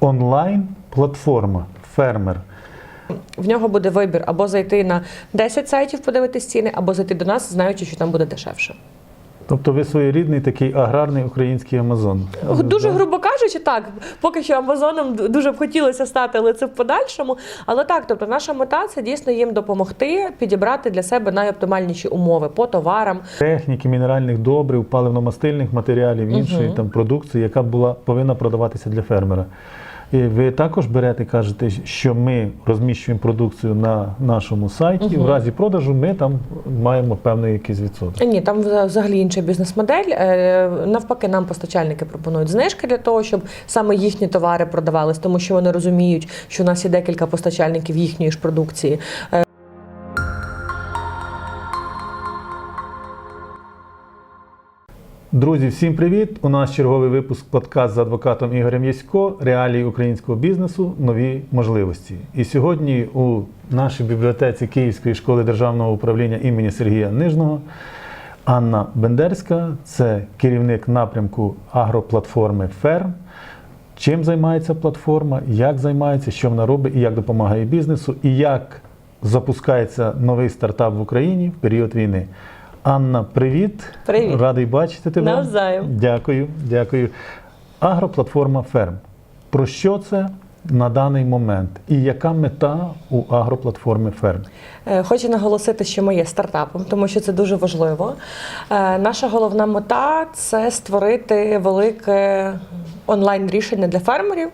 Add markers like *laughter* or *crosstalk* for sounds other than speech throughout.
онлайн-платформа фермер. В нього буде вибір або зайти на 10 сайтів, подивитись ціни, або зайти до нас, знаючи, що там буде дешевше. Тобто ви своєрідний такий аграрний український Амазон. Дуже грубо кажучи, так поки що Амазоном дуже б хотілося стати, але це в подальшому. Але так, тобто наша мета це дійсно їм допомогти підібрати для себе найоптимальніші умови по товарам. Техніки, мінеральних добрив, паливно-мастильних матеріалів, іншої Мгм. там продукції, яка була повинна продаватися для фермера. І ви також берете, кажете, що ми розміщуємо продукцію на нашому сайті. Угу. В разі продажу ми там маємо певний якийсь відсоток. Ні, там взагалі інша бізнес-модель. Е, Навпаки, нам постачальники пропонують знижки для того, щоб саме їхні товари продавались, тому що вони розуміють, що у нас є декілька постачальників їхньої ж продукції. Друзі, всім привіт! У нас черговий випуск подкаст з адвокатом Ігорем Ясько Реалії українського бізнесу. Нові можливості. І сьогодні у нашій бібліотеці Київської школи державного управління імені Сергія Нижного Анна Бендерська, це керівник напрямку агроплатформи Ферм. Чим займається платформа, як займається, що вона робить і як допомагає бізнесу, і як запускається новий стартап в Україні в період війни. Анна, привіт! Привіт. Радий бачити тебе. Навзаєм. Дякую, дякую. Агроплатформа Ферм. Про що це на даний момент? І яка мета у агроплатформи Ферм? Е, Хочу наголосити, що ми є стартапом, тому що це дуже важливо. Е, Наша головна мета це створити велике онлайн рішення для фермерів,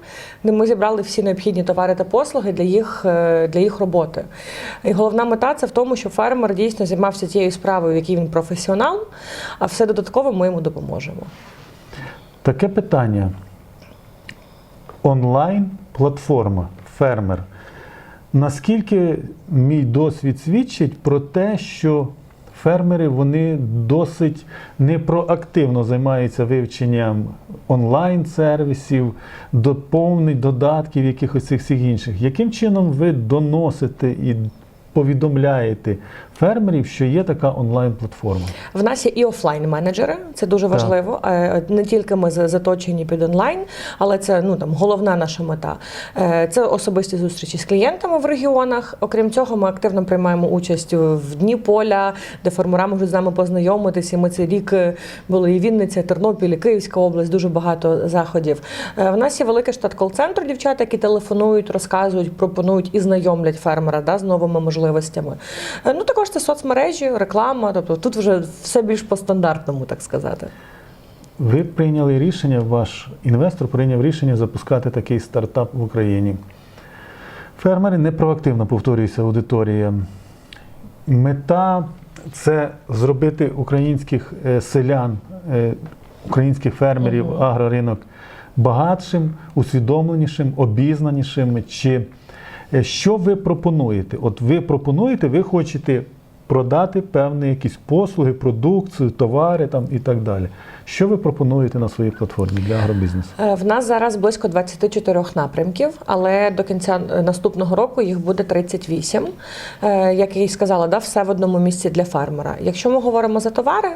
де ми зібрали всі необхідні товари та послуги для їх, е, для їх роботи. І головна мета це в тому, щоб фермер дійсно займався тією справою, в якій він професіонал, а все додатково ми йому допоможемо. Таке питання. Онлайн-платформа Фермер. Наскільки мій досвід свідчить про те, що фермери вони досить непроактивно займаються вивченням онлайн-сервісів, доповнень, додатків, якихось цих всіх інших. Яким чином ви доносите і повідомляєте фермерів, що є така онлайн-платформа? В нас є і офлайн менеджери, це дуже важливо. Е, Не тільки ми за- заточені під онлайн, але це ну там головна наша мета. Е, Це особисті зустрічі з клієнтами в регіонах. Окрім цього, ми активно приймаємо участь в дні поля, де фермера можуть з нами познайомитися. Ми цей рік е, були і Вінниця, і Тернопіль, і Київська область, дуже багато заходів. В нас є великий штат кол-центру дівчат, які телефонують, розказують, пропонують і знайомлять фермера да, з новими можливостями. Ну також це соцмережі, реклама. Тобто тут вже все більш по стандартному, так сказати. Ви прийняли рішення, ваш інвестор прийняв рішення запускати такий стартап в Україні. Фермери не проактивно повторюється аудиторія. Мета це зробити українських е, селян, е, українських фермерів, Мгм. агроринок багатшим, усвідомленішим, обізнанішим. Чи е, що ви пропонуєте? От ви пропонуєте, ви хочете продати певні якісь послуги, продукцію, товари там і так далі. Що ви пропонуєте на своїй платформі для агробізнесу? Е, В нас зараз близько 24 напрямків, але до кінця наступного року їх буде 38. Е, Як я і сказала, да, все в одному місці для фермера. Якщо ми говоримо за товари,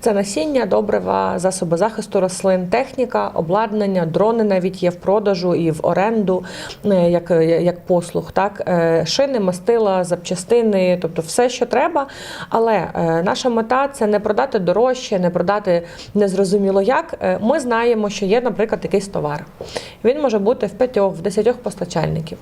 це насіння, добрива, засоби захисту рослин, техніка, обладнання, дрони навіть є в продажу і в оренду е, як, як послуг. Так? Шини, мастила, запчастини, тобто все, що треба. Але наша мета це не продати дорожче, не продати незрозуміло як. Е, Ми знаємо, що є, наприклад, якийсь товар. Він може бути в п'ятьох, в десятьох постачальників.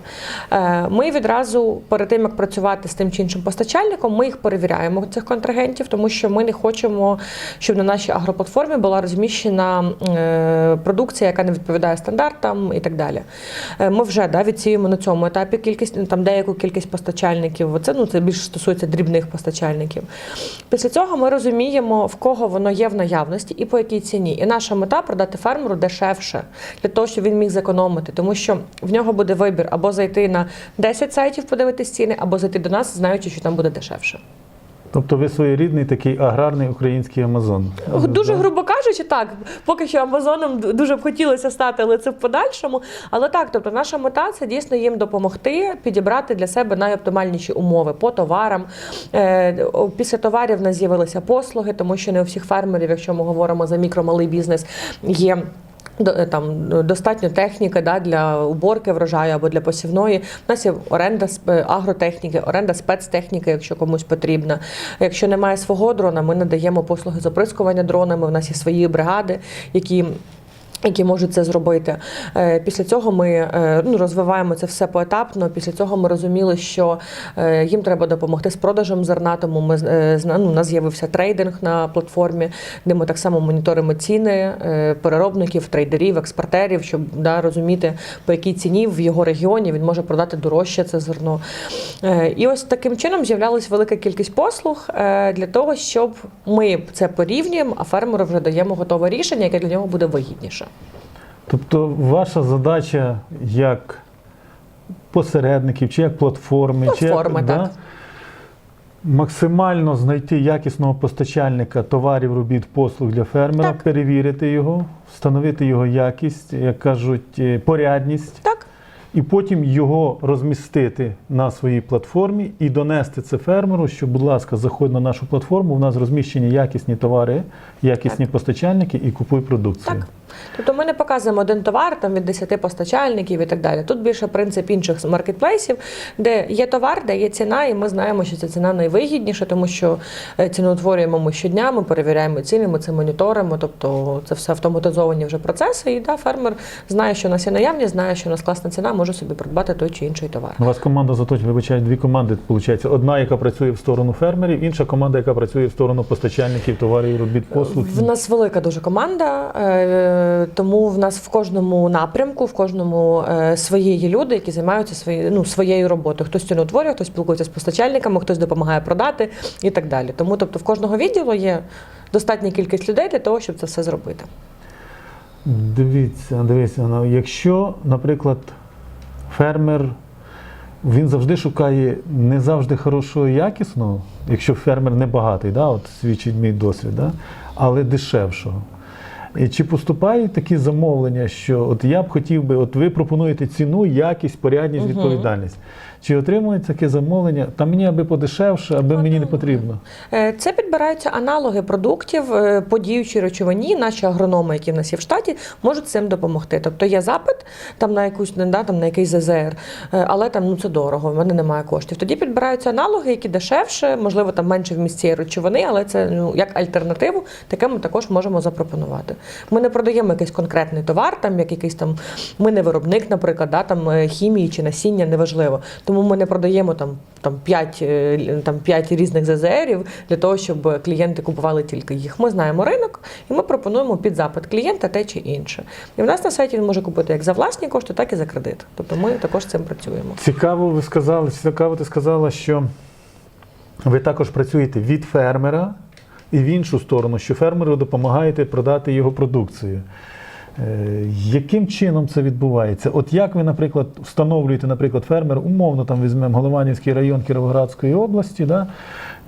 Е, Ми відразу перед тим, як працювати з тим чи іншим постачальником, ми їх перевіряємо цих контрагентів, тому що ми не хочемо, щоб на нашій агроплатформі була розміщена е, продукція, яка не відповідає стандартам і так далі. Ми вже да, відсіюємо на цьому етапі кількість ну, там деяку кількість постачальників. Це ну це більше стосується дрібних постачальників. Після цього ми розуміємо, в кого воно є в наявності і по якій ціні. І наша мета продати фермеру дешевше для того, щоб він міг зекономити, тому що в нього буде вибір або зайти на 10 сайтів, подивитись ціни, або зайти до нас, знаючи, що там буде дешевше. Тобто ви своєрідний такий аграрний український Амазон. Дуже грубо кажучи, так поки що Амазоном дуже б хотілося стати, але це в подальшому. Але так, тобто наша мета це дійсно їм допомогти підібрати для себе найоптимальніші умови по товарам. Е, Після товарів в нас з'явилися послуги, тому що не у всіх фермерів, якщо ми говоримо за мікро-малий бізнес, є. Е, Там достатньо техніки да, для уборки врожаю або для посівної. У нас є оренда е, агротехніки, оренда спецтехніки, якщо комусь потрібна. Якщо немає свого дрона, ми надаємо послуги з оприскування дронами. У нас є свої бригади, які. Які можуть це зробити Е, після цього ми е, ну, розвиваємо це все поетапно. Після цього ми розуміли, що е, їм треба допомогти з продажем зерна. Тому ми ну, у нас з'явився трейдинг на платформі, де ми так само моніторимо ціни переробників, трейдерів, експортерів, щоб да, розуміти, по якій ціні в його регіоні він може продати дорожче це зерно. І ось таким чином з'являлась велика кількість послуг для того, щоб ми це порівнюємо, а фермеру вже даємо готове рішення, яке для нього буде вигідніше. Тобто ваша задача як посередників, чи як платформи, чи як, так. максимально знайти якісного постачальника товарів, робіт, послуг для фермера, Так. перевірити його, встановити його якість, як кажуть, е, порядність, Так. і потім його розмістити на своїй платформі і донести це фермеру, що, будь ласка, заходь на нашу платформу, у нас розміщені якісні товари, якісні постачальники і купуй продукцію. Так. Тобто ми не показуємо один товар там від 10 постачальників і так далі. Тут більше принцип інших маркетплейсів, де є товар, де є ціна, і ми знаємо, що ця ціна найвигідніша, тому що е, ціноутворюємо ми щодня, ми перевіряємо ціни, ми це моніторимо. Тобто це все автоматизовані вже процеси. І да, фермер знає, що у нас є наявність, знає, що у нас класна ціна, може собі придбати той чи інший товар. У вас команда заточена, вибачаю, дві команди. Виходить. Одна, яка працює в сторону фермерів, інша команда, яка працює в сторону постачальників товарів, робіт, послуг. В нас велика дуже команда, е, тому в нас в кожному напрямку, в кожному е, свої є люди, які займаються свої, ну, своєю роботою. Хтось ціноутворює, хтось спілкується з постачальниками, хтось допомагає продати і так далі. Тому, тобто, в кожного відділу є достатня кількість людей для того, щоб це все зробити. Дивіться, дивіться, ну, якщо, наприклад, фермер він завжди шукає не завжди хорошого якісного, якщо фермер не багатий, да, от свідчить мій досвід, да, але дешевшого. І чи поступають такі замовлення, що от я б хотів би, от ви пропонуєте ціну, якість, порядність, відповідальність. Чи отримують таке замовлення? Та мені аби подешевше, аби мені не потрібно. Е, Це підбираються аналоги продуктів е, по діючій речовині. Наші агрономи, які в нас є в штаті, можуть цим допомогти. Тобто є запит там на якусь да, там на якийсь ЗЗР, е, але там ну це дорого, в мене немає коштів. Тоді підбираються аналоги, які дешевше, можливо, там менше вміст цієї речовини, але це ну як альтернативу, таке ми також можемо запропонувати. Ми не продаємо якийсь конкретний товар, там як якийсь там. Ми не виробник, наприклад, да, там хімії чи насіння, неважливо. Тому ми не продаємо там, там 5, там 5 різних ЗЗРів для того, щоб клієнти купували тільки їх. Ми знаємо ринок і ми пропонуємо під запит клієнта те чи інше. І в нас на сайті він може купити як за власні кошти, так і за кредит. Тобто ми також з цим працюємо. Цікаво, ви сказали, цікаво, ти сказала, що ви також працюєте від фермера і в іншу сторону, що фермеру допомагаєте продати його продукцію. Е, Яким чином це відбувається? От як ви, наприклад, встановлюєте, наприклад, фермер, умовно там візьмемо Голованівський район Кіровоградської області, да,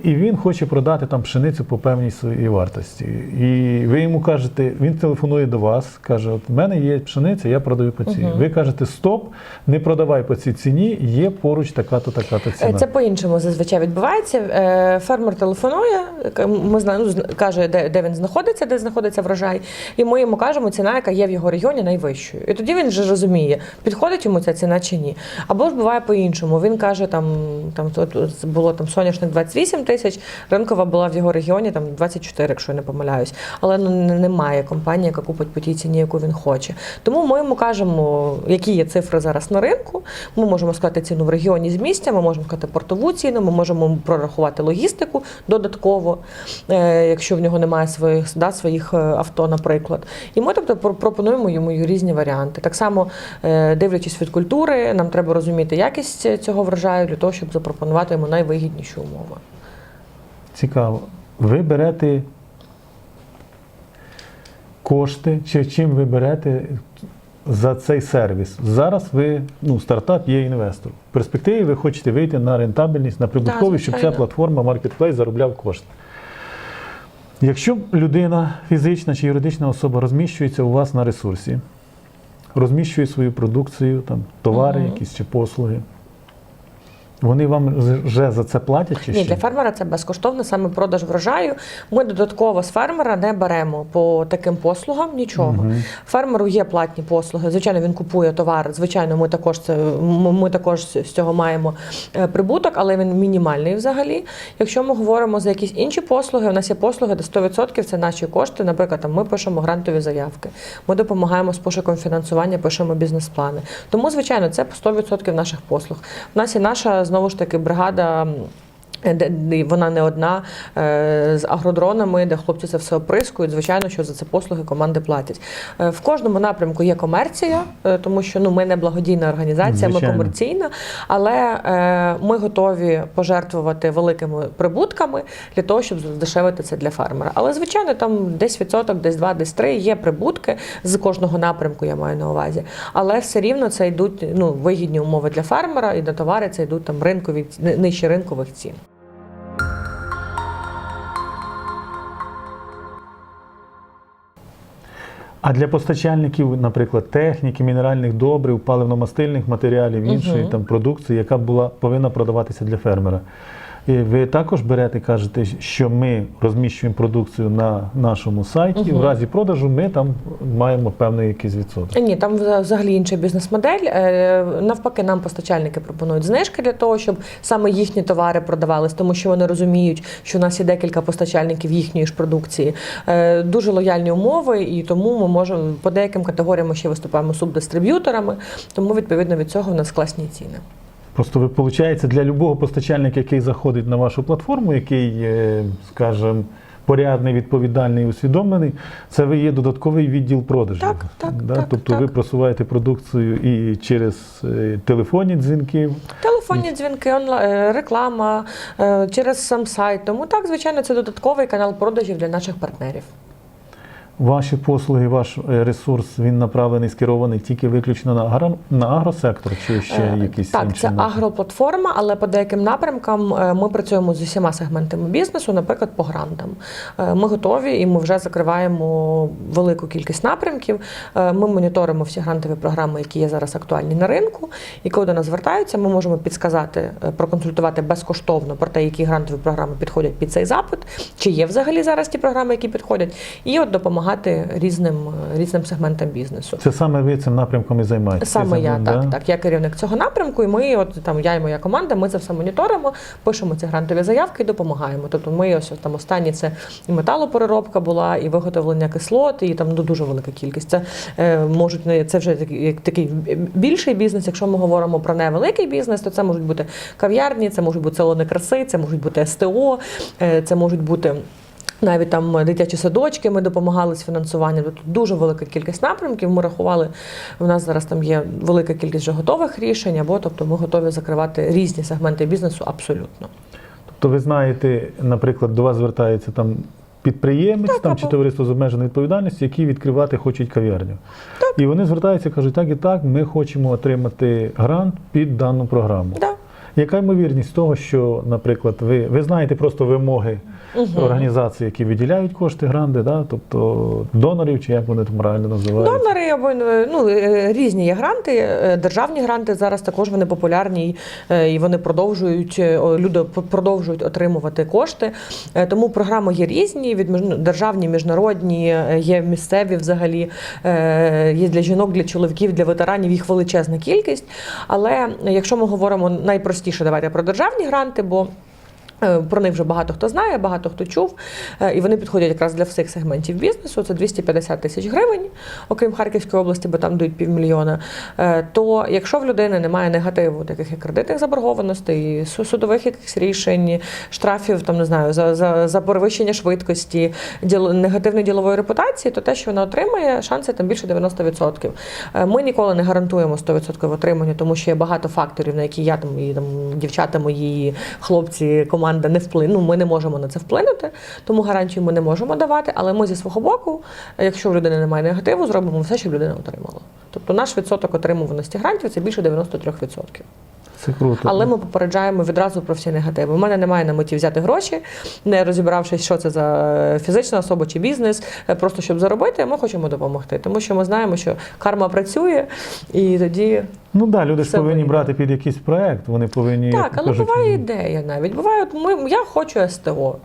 і він хоче продати там пшеницю по певній своїй вартості. І ви йому кажете, він телефонує до вас, каже: От в мене є пшениця, я продаю по цій. Мгм. Ви кажете, стоп, не продавай по цій ціні, є поруч така-то, така-то ціна. Це по-іншому зазвичай відбувається. Е, Фермер телефонує, ми знаємо, ну, каже, де, де він знаходиться, де знаходиться врожай, і ми йому кажемо ціна, яка є в його регіоні, найвищою. І тоді він вже розуміє, підходить йому ця ціна чи ні. Або ж буває по-іншому. Він каже, там, там було там соняшник 28 тисяч, ринкова була в його регіоні там 24, якщо я не помиляюсь. Але ну не- немає компанії, яка купить по тій ціні, яку він хоче. Тому ми йому кажемо, які є цифри зараз на ринку. Ми можемо сказати ціну в регіоні з місця, ми можемо сказати портову ціну, ми можемо прорахувати логістику додатково, е, якщо в нього немає своїх да, своїх е, авто, наприклад. І ми тобто пропонуємо йому різні варіанти. Так само, е, дивлячись від культури, нам треба розуміти якість цього врожаю для того, щоб запропонувати йому найвигідніші умови. Цікаво. Ви берете кошти, чи чим ви берете за цей сервіс? Зараз ви, ну, стартап є інвестор. В перспективі ви хочете вийти на рентабельність, на прибутковість, щоб ця платформа Marketplace заробляв кошти. Якщо людина, фізична чи юридична особа розміщується у вас на ресурсі, розміщує свою продукцію, там, товари Мгм. якісь чи послуги, Вони вам вже за це платять чи Ні, ще? для фермера це безкоштовно, саме продаж врожаю. Ми додатково з фермера не беремо по таким послугам нічого. Фермеру є платні послуги. Звичайно, він купує товар. Звичайно, ми також це ми ми також з цього маємо е, прибуток, але він мінімальний взагалі. Якщо ми говоримо за якісь інші послуги, у нас є послуги, де 100% це наші кошти. Наприклад, там ми пишемо грантові заявки, ми допомагаємо з пошуком фінансування, пишемо бізнес-плани. Тому, звичайно, це 100% наших послуг. У нас є наша знову ж таки бригада. М, де- вона не одна е, з агродронами, де хлопці це все оприскують. Звичайно, що за це послуги команди платять. Е, В кожному напрямку є комерція, е, тому що ну ми не благодійна організація, ми комерційна, але е, ми готові пожертвувати великими прибутками для того, щоб здешевити це для фермера. Але звичайно, там десь відсоток, десь два, десь три є прибутки з кожного напрямку. Я маю на увазі, але все рівно це йдуть ну вигідні умови для фермера, і на товари це йдуть там ринкові ни- нижче ринкових цін. А для постачальників, наприклад, техніки, мінеральних добрив, паливно-мастильних матеріалів, іншої угу. там продукції, яка була повинна продаватися для фермера. І ви також берете, кажете, що ми розміщуємо продукцію на нашому сайті. Мгм. В разі продажу ми там маємо певний якийсь відсоток. Ні, там взагалі інша бізнес-модель. Е, Навпаки, нам постачальники пропонують знижки для того, щоб саме їхні товари продавались, тому що вони розуміють, що у нас є декілька постачальників їхньої ж продукції. Е, Дуже лояльні умови, і тому ми можемо по деяким категоріям ми ще виступаємо субдистриб'юторами. Тому відповідно від цього в нас класні ціни. Просто ви виходить, для любого постачальника, який заходить на вашу платформу, який, е, скажімо, порядний, відповідальний, усвідомлений, це ви є додатковий відділ продажу. Так, так, да? так, Тобто так. ви просуваєте продукцію і через е, телефонні дзвінки. Телефонні дзвінки, онла- е, реклама через сам сайт. Тому так, звичайно, це додатковий канал продажів для наших партнерів. Ваші послуги, ваш е, ресурс він направлений, скерований тільки виключно на агро, на агросектор, чи ще Е, якісь Так, інші це напрямки? агроплатформа, але по деяким напрямкам е, ми працюємо з усіма сегментами бізнесу, наприклад, по грантам. Ми готові і ми вже закриваємо велику кількість напрямків. Ми моніторимо всі грантові програми, які є зараз актуальні на ринку. І коли до нас звертаються, ми можемо підсказати, проконсультувати безкоштовно про те, які грантові програми підходять під цей запит, чи є взагалі зараз ті програми, які підходять, і от допомагати різним, е, різним сегментам бізнесу. Це саме ви цим напрямком і займаєтеся? Саме я да? так, так. Я керівник цього напрямку, і ми, от там я і моя команда, ми це все моніторимо, пишемо ці грантові заявки і допомагаємо. Тобто, ми ось там останні це і металопереробка була, і виготовлення кислот, і там ну, дуже велика кількість. Це е, можуть не це вже такий більший бізнес. Якщо ми говоримо про невеликий бізнес, то це можуть бути кав'ярні, це можуть бути салони краси, це можуть бути СТО, е, це можуть бути. Навіть там дитячі садочки ми допомагали з фінансуванням. Тут дуже велика кількість напрямків. Ми рахували. У нас зараз там є велика кількість вже готових рішень, або тобто ми готові закривати різні сегменти бізнесу абсолютно. Тобто ви знаєте, наприклад, до вас звертається там підприємець там, чи товариство з обмеженою відповідальністю, які відкривати хочуть кав'ярню. І вони звертаються кажуть, так і так, ми хочемо отримати грант під дану програму. Да. Яка ймовірність того, що, наприклад, ви, ви знаєте просто вимоги організацій, які виділяють кошти гранди, да? тобто донорів, чи як вони там правильно називаються? Донори або ну е, різні є гранти. е, Державні гранти зараз також вони популярні і, е, вони продовжують люди продовжують отримувати кошти. Тому програми є різні від державні, міжнародні, є місцеві взагалі. Є для жінок, для чоловіків, для ветеранів їх величезна кількість. Але якщо ми говоримо найпростіше, давайте про державні гранти, бо Про них вже багато хто знає, багато хто чув, Е, і вони підходять якраз для всіх сегментів бізнесу. Це 250 тисяч гривень, окрім Харківської області, бо там дають півмільйона. Е, То якщо в людини немає негативу, таких як кредитних заборгованостей, судових якихось рішень, штрафів, там не знаю, за, за, за перевищення швидкості, діл, негативної ділової репутації, то те, що вона отримає, шанси там більше 90%. Е, Ми ніколи не гарантуємо 100% отримання, тому що є багато факторів, на які я там і там дівчата мої, хлопці, команда не вплину. Ну, ми не можемо на це вплинути, тому гарантію ми не можемо давати. Але ми зі свого боку, якщо в людини немає негативу, зробимо все, щоб людина отримала. Тобто наш відсоток отримуваності грантів це більше 93%. Це круто. Але ми попереджаємо відразу про всі негативи. У мене немає на меті взяти гроші, не розібравшись, що це за фізична особа чи бізнес, е, просто щоб заробити. Ми хочемо допомогти, тому що ми знаємо, що карма працює, і тоді Ну так, да, люди ж повинні вийде. брати під якийсь проект, вони повинні. так, але кажуть, буває ідея навіть. Буває, от ми я хочу СТО.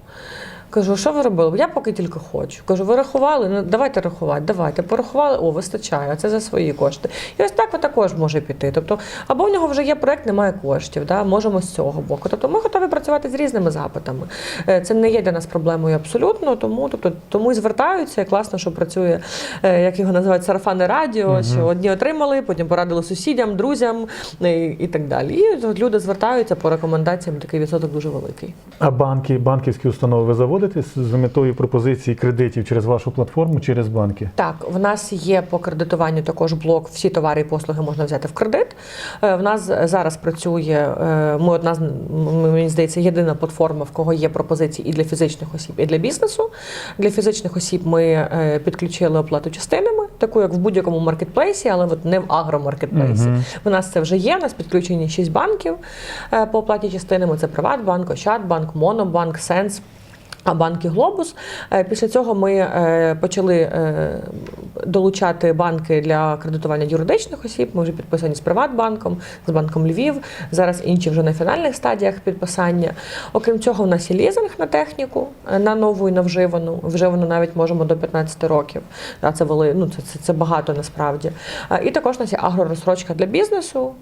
Кажу, що ви робили? Я поки тільки хочу. Кажу, ви рахували? Ну давайте рахувати, давайте. Порахували, о, вистачає, а це за свої кошти. І ось так також може піти. Тобто, або в нього вже є проект, немає коштів. Да? Можемо з цього боку. Тобто ми готові працювати з різними запитами. Е, Це не є для нас проблемою абсолютно, тому, тобто, тому і звертаються. І класно, що працює, е, як його називають, сарафанне радіо, що одні отримали, потім порадили сусідям, друзям е, і так далі. І люди звертаються по рекомендаціям, такий відсоток дуже великий. А банки, банківські установи ви заводите з метою пропозиції кредитів через вашу платформу, через банки? Так, в нас є по кредитуванню також блок. Всі товари і послуги можна взяти в кредит. Е, В нас зараз працює. е, Ми одна мені здається, єдина платформа, в кого є пропозиції і для фізичних осіб, і для бізнесу. Для фізичних осіб ми е, підключили оплату частинами, таку як в будь-якому маркетплейсі, але от не в агромаркетплейсі. Мгм. У нас це вже є. У нас підключені шість банків по оплаті частинами. Це Приватбанк, Ощадбанк, Монобанк, Сенс. Банки Глобус. Е, Після цього ми е, почали е, долучати банки для кредитування юридичних осіб. Ми вже підписані з Приватбанком, з банком Львів. Зараз інші вже на фінальних стадіях підписання. Окрім цього, в нас є лізинг на техніку на нову і на вживану. Вживану навіть можемо до 15 років. Це вели, ну це, це, це багато насправді. І також у нас є агророзсрочка для бізнесу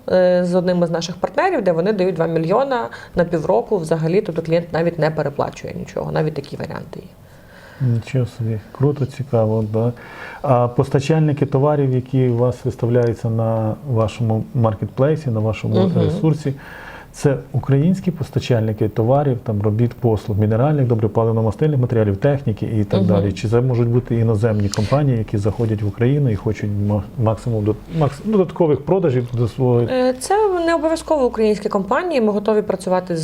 з одним із наших партнерів, де вони дають 2 мільйона на півроку. Взагалі, тобто клієнт навіть не переплачує нічого. Навіть такі варіанти є. Нічого собі, круто, цікаво. Да. А постачальники товарів, які у вас виставляються на вашому маркетплейсі, на вашому Мгм. ресурсі, це українські постачальники товарів, там робіт, послуг, мінеральних, добропаливно-мастильних матеріалів, техніки і так Мгм. далі. Чи це можуть бути іноземні компанії, які заходять в Україну і хочуть ма- максимум до- макс- додаткових продажів до свого Е, Це не обов'язково українські компанії. Ми готові працювати з,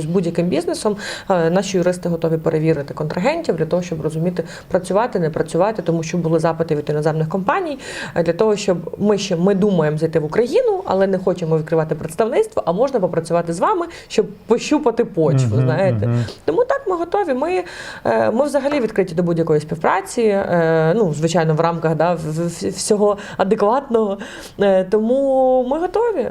з будь-яким бізнесом. Е, Наші юристи готові перевірити контрагентів для того, щоб розуміти, працювати, не працювати, тому що були запити від іноземних компаній е, для того, щоб ми ще ми думаємо зайти в Україну, але не хочемо відкривати представництво. А можна попрацювати з вами, щоб пощупати почву. Мгм, знаєте, мгм. тому так ми готові. Ми, е, ми взагалі відкриті до будь-якої співпраці. е, Ну, звичайно, в рамках да, всього адекватного. Е, Тому ми готові.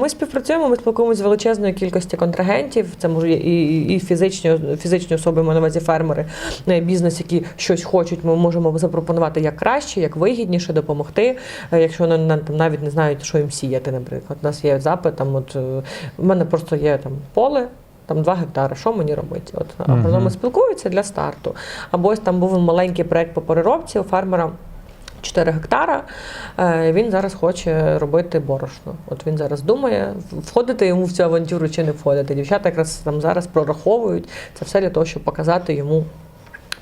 Ми співпрацюємо, ми спілкуємося з величезною кількістю контрагентів. Це може і, і, фізичні, фізичні особи, маю на увазі фермери, бізнес, які щось хочуть. Ми можемо запропонувати як краще, як вигідніше допомогти. Якщо вони навіть не знають, що їм сіяти, наприклад. У нас є запит. Там, от в мене просто є там поле. Там 2 гектари, що мені робити? От агрономи Мгм. спілкуються для старту. Або ось там був маленький проект по переробці у фермера. 4 гектара. Е, Він зараз хоче робити борошно. От він зараз думає, входити йому в цю авантюру чи не входити. Дівчата якраз там зараз прораховують це все для того, щоб показати йому.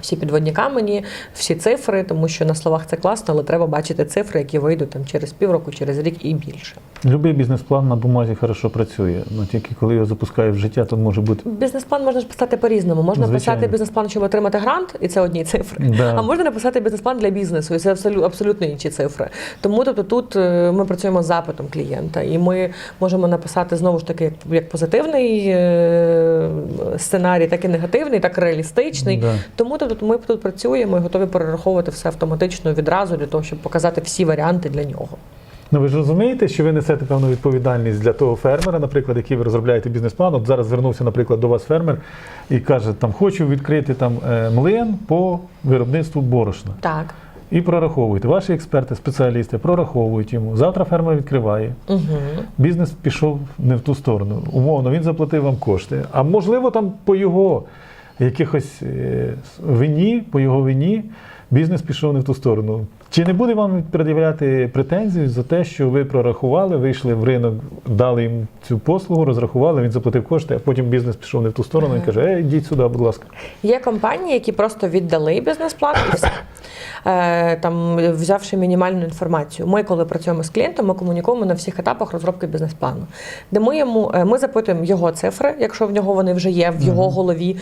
Всі підводні камені, всі цифри, тому що на словах це класно, але треба бачити цифри, які вийдуть там через півроку, через рік і більше. Любий бізнес-план на бумазі хорошо працює. Ну тільки коли його запускають в життя, то може бути Бізнес-план можна ж писати по-різному. Можна Звичайно. писати бізнес-план, щоб отримати грант, і це одні цифри. Да. А можна написати бізнес-план для бізнесу, і це абсолютно, інші цифри. Тому тобто тут е, ми працюємо з запитом клієнта, і ми можемо написати знову ж таки як, як позитивний е, сценарій, так і негативний, так і реалістичний. Да. Тому тобто ми тут працюємо і готові перераховувати все автоматично відразу для того, щоб показати всі варіанти для нього. Ну ви ж розумієте, що ви несете певну відповідальність для того фермера, наприклад, який ви розробляєте бізнес-план. От зараз звернувся, наприклад, до вас фермер і каже, там хочу відкрити там е, млин по виробництву борошна. Так. І прораховуєте. Ваші експерти, спеціалісти прораховують йому. Завтра фермер відкриває. Угу. Бізнес пішов не в ту сторону. Умовно, він заплатив вам кошти. А можливо, там по його якихось е, вині, по його вині, бізнес пішов не в ту сторону. Чи не буде вам пред'являти претензії за те, що ви прорахували, вийшли в ринок, дали їм цю послугу, розрахували, він заплатив кошти, а потім бізнес пішов не в ту сторону і каже: Ей, йдіть сюди, будь ласка. Є компанії, які просто віддали бізнес-план і все. Е, Там, взявши мінімальну інформацію. Ми, коли працюємо з клієнтом, ми комунікуємо на всіх етапах розробки бізнес-плану, де ми йому е, ми запитуємо його цифри, якщо в нього вони вже є в його голові,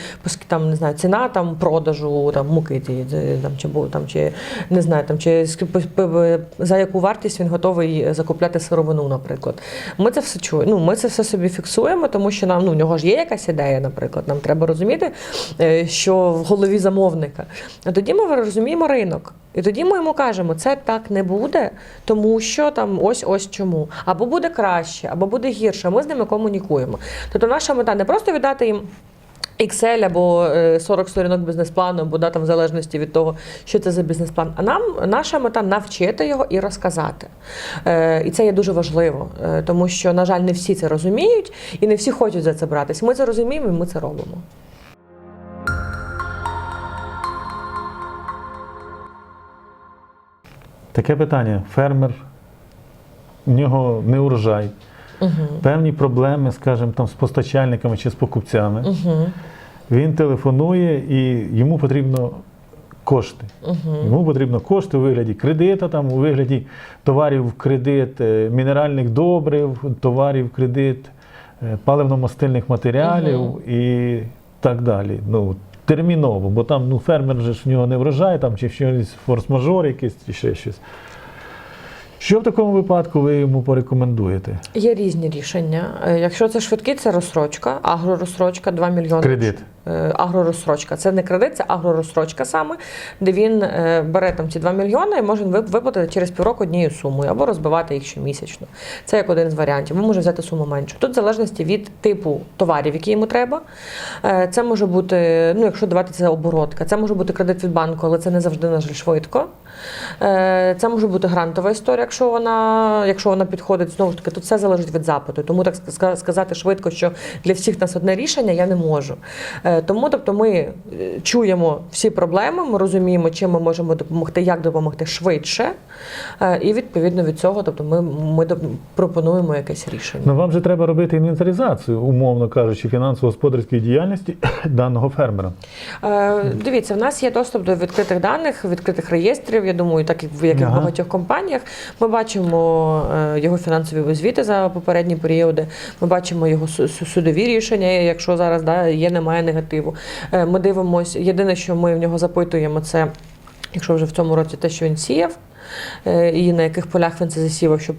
там не знаю, ціна там продажу там муки там чи там чи не знаю, там чи е, за яку вартість він готовий закупляти сировину, наприклад. Ми це все чуємо. Ну, ми це все собі фіксуємо, тому що нам ну, в нього ж є якась ідея, наприклад. Нам треба розуміти, е, що в голові замовника. А тоді ми розуміємо ринок. І тоді ми йому кажемо, це так не буде, тому що там ось ось чому. Або буде краще, або буде гірше. Ми з ними комунікуємо. Тобто наша мета не просто віддати їм. Excel або е, 40 сторінок бізнес-плану, або да, там, в залежності від того, що це за бізнес-план. А нам наша мета навчити його і розказати. Е, і це є дуже важливо, е, тому що, на жаль, не всі це розуміють і не всі хочуть за це братись. Ми це розуміємо і ми це робимо. Таке питання: фермер, в нього не урожай, Угу. певні проблеми, скажімо, там з постачальниками чи з покупцями. Угу. Він телефонує і йому потрібно кошти. Угу. Йому потрібно кошти у вигляді кредита, там, у вигляді товарів в кредит, е, мінеральних добрив, товарів в кредит, е, паливно-мастильних матеріалів Мгм. і так далі. Ну, терміново, бо там ну, фермер же ж в нього не врожай, там, чи щось форс-мажор якийсь, чи ще щось. Що в такому випадку ви йому порекомендуєте? Є різні рішення. Е, Якщо це швидкі, це розсрочка, агророзсрочка 2 мільйони. Кредит. Е, Агророзсрочка. Це не кредит, це агророзсрочка саме, де він е, бере там ці 2 мільйони і може вип- виплатити через півроку однією сумою або розбивати їх щомісячно. Це як один з варіантів. Ми може взяти суму меншу. Тут в залежності від типу товарів, які йому треба. Е, Це може бути, ну якщо давати це оборотка, це може бути кредит від банку, але це не завжди, на жаль, швидко. Це може бути грантова історія, якщо вона, якщо вона підходить знову ж таки, тут все залежить від запиту. Тому так ска- сказати швидко, що для всіх нас одне рішення, я не можу. Е, Тому, тобто, ми е, чуємо всі проблеми, ми розуміємо, чим ми можемо допомогти, як допомогти швидше. Е, І відповідно від цього, тобто, ми, ми пропонуємо якесь рішення. Ну вам же треба робити інвентаризацію, умовно кажучи, фінансово-господарської діяльності *coughs* даного фермера. Дивіться, в нас є доступ до відкритих даних, відкритих реєстрів. Я думаю, так як в як і в Ага. багатьох компаніях. Ми бачимо його фінансові звіти за попередні періоди. Ми бачимо його су- су- судові рішення, якщо зараз да, є, немає негативу. Е, Ми дивимося. Єдине, що ми в нього запитуємо, це якщо вже в цьому році те, що він сіяв, е, і на яких полях він це засівав, щоб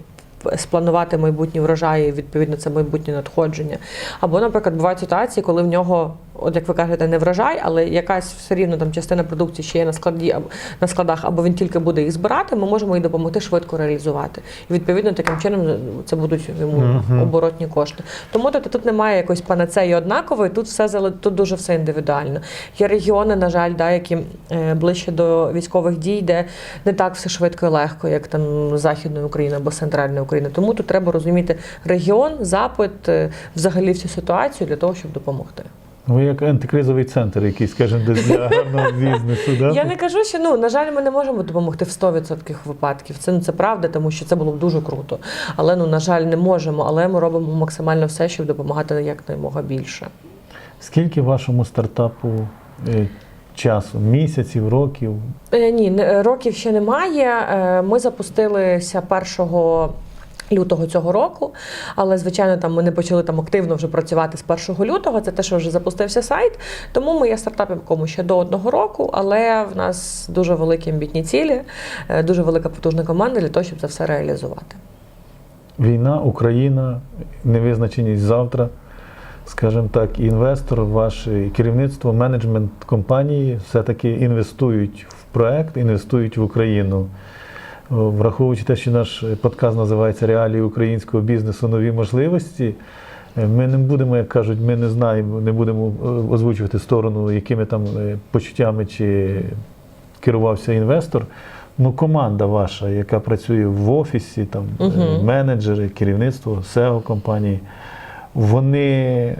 спланувати майбутні врожаї, відповідно, це майбутнє надходження. Або, наприклад, бувають ситуації, коли в нього, от як ви кажете, не врожай, але якась все рівно там частина продукції ще є на складі на складах, або він тільки буде їх збирати, ми можемо їй допомогти швидко реалізувати. І відповідно таким чином це будуть йому оборотні кошти. Тому тобто, тут немає якоїсь панацеї однакової, тут все тут дуже все індивідуально. Є регіони, на жаль, да, які е, ближче до військових дій, де не так все швидко і легко, як там Західна Україна або Центральна Україна. Тому тут треба розуміти регіон, запит, е, взагалі всю ситуацію для того, щоб допомогти. Ви як антикризовий центр, який, скажімо, для гарного бізнесу. Да? Я не кажу, що ну на жаль, ми не можемо допомогти в 100% випадків. Це ну це правда, тому що це було б дуже круто. Але ну на жаль, не можемо. Але ми робимо максимально все, щоб допомагати якомога більше. Скільки вашому стартапу е, часу? Місяців, років? Е, Ні, років ще немає. Е, Ми запустилися 1 лютого цього року, але звичайно там ми не почали там активно вже працювати з 1 лютого. Це те, що вже запустився сайт. Тому ми є стартапом якому ще до одного року, але в нас дуже великі амбітні цілі, е, дуже велика потужна команда для того, щоб це все реалізувати. Війна, Україна, невизначеність завтра. Скажімо так, інвестор, ваше керівництво, менеджмент компанії все-таки інвестують в проект, інвестують в Україну. Враховуючи те, що наш подкаст називається Реалії українського бізнесу нові можливості. е, Ми не будемо, як кажуть, ми не знаємо, не будемо е, озвучувати сторону, якими там е, почуттями чи керувався інвестор. Ну, команда ваша, яка працює в офісі, там Мгм. менеджери, керівництво, SEO компанії, вони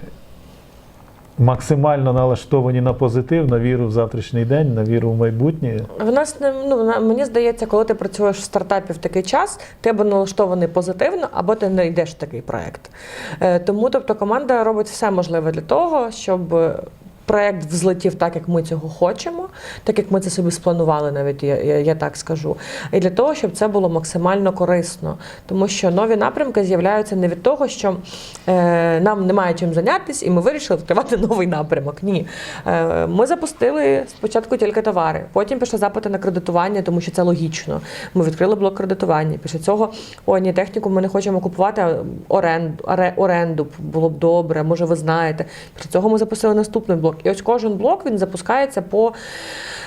максимально налаштовані на позитив, на віру в завтрашній день, на віру в майбутнє. В нас не ну мені здається, коли ти працюєш в стартапі в такий час, ти або налаштований позитивно, або ти не йдеш в такий проект. Е, Тому, тобто, команда робить все можливе для того, щоб проект взлетів так, як ми цього хочемо, так як ми це собі спланували, навіть я, я, я так скажу. І для того, щоб це було максимально корисно. Тому що нові напрямки з'являються не від того, що е, нам немає чим зайнятися, і ми вирішили відкривати *laughs* новий напрямок. Ні. Е, ми запустили спочатку тільки товари, потім пішли запити на кредитування, тому що це логічно. Ми відкрили блок кредитування. Після цього о, ні, техніку ми не хочемо купувати, оренду, оре- оренду було б добре, може, ви знаєте. Після цього ми запустили наступний блок. І ось кожен блок він запускається по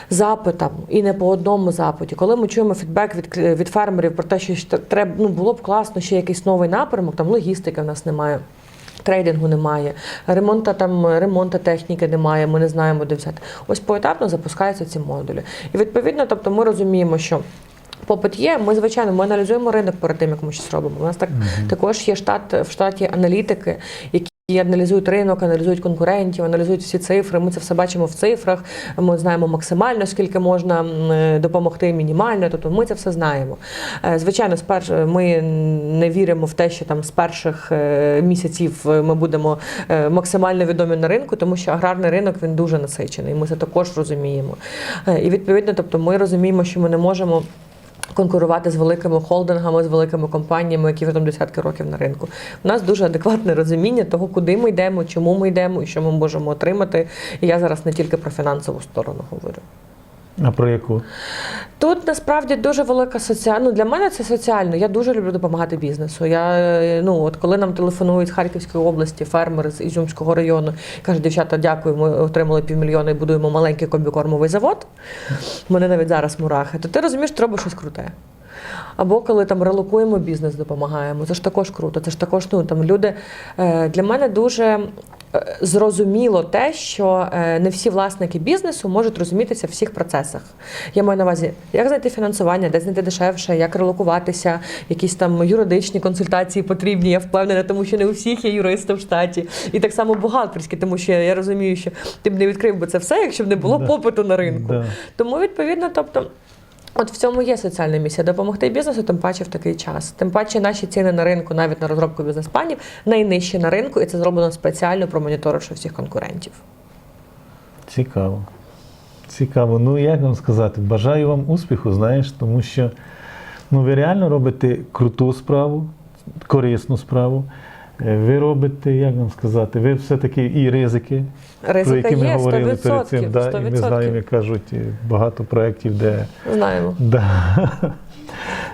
запитам і не по одному запиті. Коли ми чуємо фідбек від, від фермерів про те, що треба, ну було б класно ще якийсь новий напрямок, там логістики в нас немає. Трейдингу немає, ремонта там ремонту техніки немає. Ми не знаємо, де взяти. Ось поетапно запускаються ці модулі. І відповідно, тобто, ми розуміємо, що. Попит є. Ми звичайно ми аналізуємо ринок перед тим, як ми щось робимо. У нас так також є штат в штаті аналітики, які аналізують ринок, аналізують конкурентів, аналізують всі цифри. Ми це все бачимо в цифрах. Ми знаємо максимально, скільки можна е, допомогти, мінімально. Тобто ми це все знаємо. Е, Звичайно, сперш ми не віримо в те, що там з перших е, місяців ми будемо максимально відомі на ринку, тому що аграрний ринок він дуже насичений. Ми це також розуміємо. І відповідно, тобто, ми розуміємо, що ми не можемо. Конкурувати з великими холдингами, з великими компаніями, які вже там десятки років на ринку. У нас дуже адекватне розуміння того, куди ми йдемо, чому ми йдемо і що ми можемо отримати. І я зараз не тільки про фінансову сторону говорю. А про яку? Тут насправді дуже велика соціальна. Ну, для мене це соціально. Я дуже люблю допомагати бізнесу. Я е, ну от коли нам телефонують з Харківської області, фермери з Ізюмського району, кажуть, дівчата, дякую, ми отримали півмільйона і будуємо маленький комбікормовий завод. У мене навіть зараз мурахи. То ти розумієш, треба щось круте. Або коли там релокуємо бізнес, допомагаємо. Це ж також круто. Це ж також ну там люди е, для мене дуже зрозуміло те, що е, не всі власники бізнесу можуть розумітися в всіх процесах. Я маю на увазі, як знайти фінансування, де знайти дешевше, як релокуватися, якісь там юридичні консультації потрібні. Я впевнена, тому що не у всіх є юристи в штаті. І так само бухгалтерські, тому що я розумію, що ти б не відкрив би це все, якщо б не було попиту на ринку. Тому відповідно, тобто. От в цьому є соціальна місія допомогти бізнесу, тим паче в такий час. Тим паче наші ціни на ринку, навіть на розробку бізнес-планів, найнижчі на ринку, і це зроблено спеціально промоніторивши всіх конкурентів. Цікаво. Цікаво. Ну, як вам сказати, бажаю вам успіху, знаєш, тому що ну, ви реально робите круту справу, корисну справу. Е, Ви робите, як вам сказати, ви все-таки і ризики, про Ризика які ми є говорили перед цим. Да, і ми знаємо, як кажуть, багато проєктів, де Знаємо. Да. *laughs*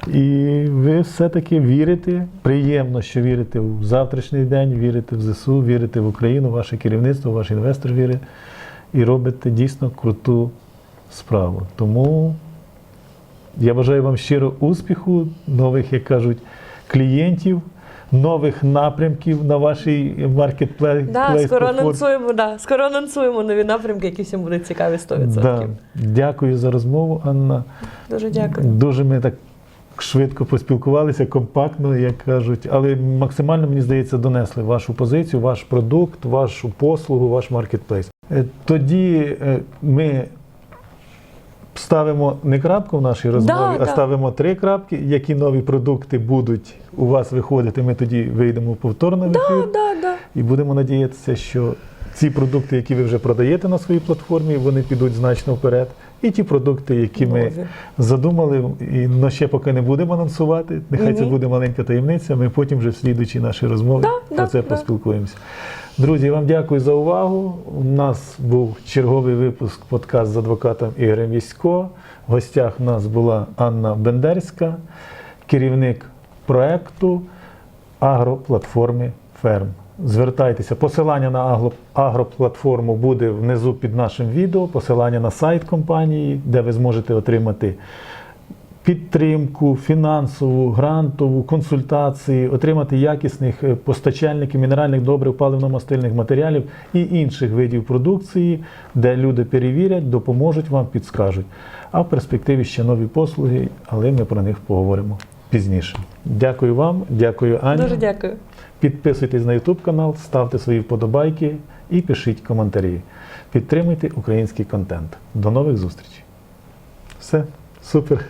І ви все-таки вірите, приємно, що вірите в завтрашній день, вірите в ЗСУ, вірите в Україну, ваше керівництво, ваш інвестор вірить і робите дійсно круту справу. Тому я бажаю вам щиро успіху, нових, як кажуть, клієнтів, нових напрямків на вашій маркетплейс. Да, скоро анонсуємо, да, скоро анонсуємо нові напрямки, які всім будуть цікаві 100%. Да. Дякую за розмову, Анна. Дуже дякую. Дуже ми так швидко поспілкувалися, компактно, як кажуть, але максимально, мені здається, донесли вашу позицію, ваш продукт, вашу послугу, ваш маркетплейс. Е, Тоді е, ми ставимо не крапку в нашій розмові, а да. ставимо три крапки. Які нові продукти будуть у вас виходити, ми тоді вийдемо повторно в ефір. Да, да, да. І будемо надіятися, що ці продукти, які ви вже продаєте на своїй платформі, вони підуть значно вперед. І ті продукти, які ми Нові. задумали, і но ще поки не будемо анонсувати. Нехай це буде маленька таємниця. Ми потім вже в слідуючій нашій розмові Да, про да, це да. поспілкуємося. Друзі, вам дякую за увагу. У нас був черговий випуск подкаст з адвокатом Ігорем Вісько. В гостях у нас була Анна Бендерська, керівник проекту агроплатформи Ферм. Звертайтеся, посилання на агроплатформу буде внизу під нашим відео, посилання на сайт компанії, де ви зможете отримати підтримку, фінансову, грантову, консультації, отримати якісних е, постачальників мінеральних добрив, паливно-мастильних матеріалів і інших видів продукції, де люди перевірять, допоможуть вам, підскажуть. А в перспективі ще нові послуги, але ми про них поговоримо пізніше. Дякую вам, дякую Ані. Дуже дякую. Підписуйтесь на YouTube канал, ставте свої вподобайки і пишіть коментарі. Підтримуйте український контент. До нових зустрічей. Все, супер.